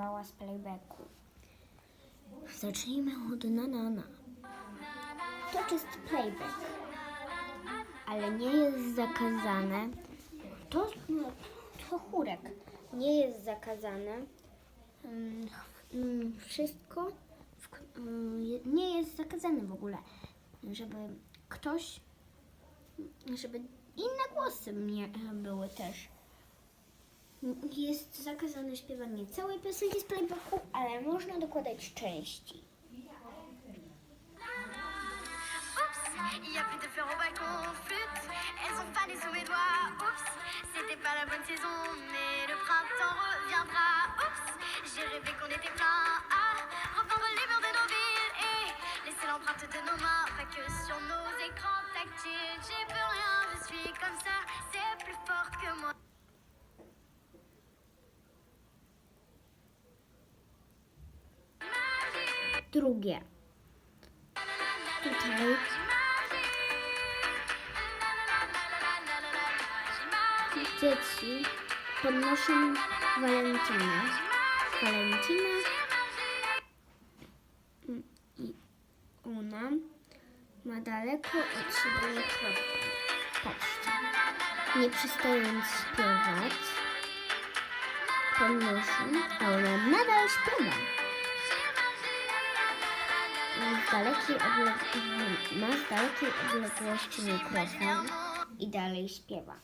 śpiewała z playbacku. Zacznijmy od na na na. To czysty playback, ale nie jest zakazane. To, to chórek. Nie jest zakazane. Mm, mm, Wszystko w, mm, nie jest zakazane w ogóle, żeby ktoś, żeby inne głosy mnie były też. Jest zakazane śpiewanie całej piosenki z playbacku, ale można dokładać części. Il y a plus de fleurs au balcon, flûte, elles ont fané sous mes doigts. Oups, c'était pas la bonne saison, mais le printemps reviendra. Oups, j'ai rêvé qu'on était plein à reprendre les murs de nos villes et laisser l'empreinte de nos mains, pas que sur nos écrans tactiles. J'ai plus rien, je suis comme ça, c'est Drugie. Tutaj dzieci podnoszą Walentynę. Walentyna i ona ma daleko od siebie. Patrzcie. Nie przestając śpiewać, podnoszą, a ona nadal śpiewa. Dalekiej odległości, ma z dalekiej odległości mikrofon i dalej śpiewa.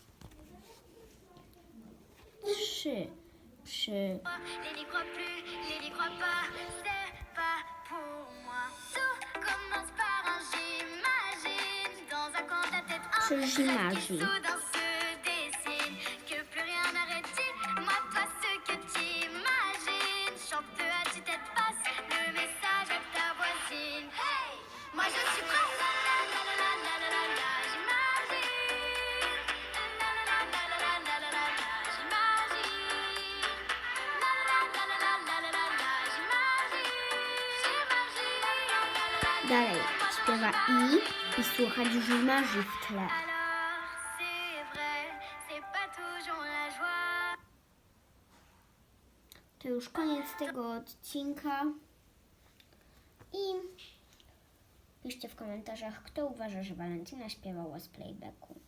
Trzy. Przy Les n'y dalej śpiewa i i słuchać żmarzy w tle. To już koniec tego odcinka. I piszcie w komentarzach, kto uważa, że Walentyna śpiewała z playbacku.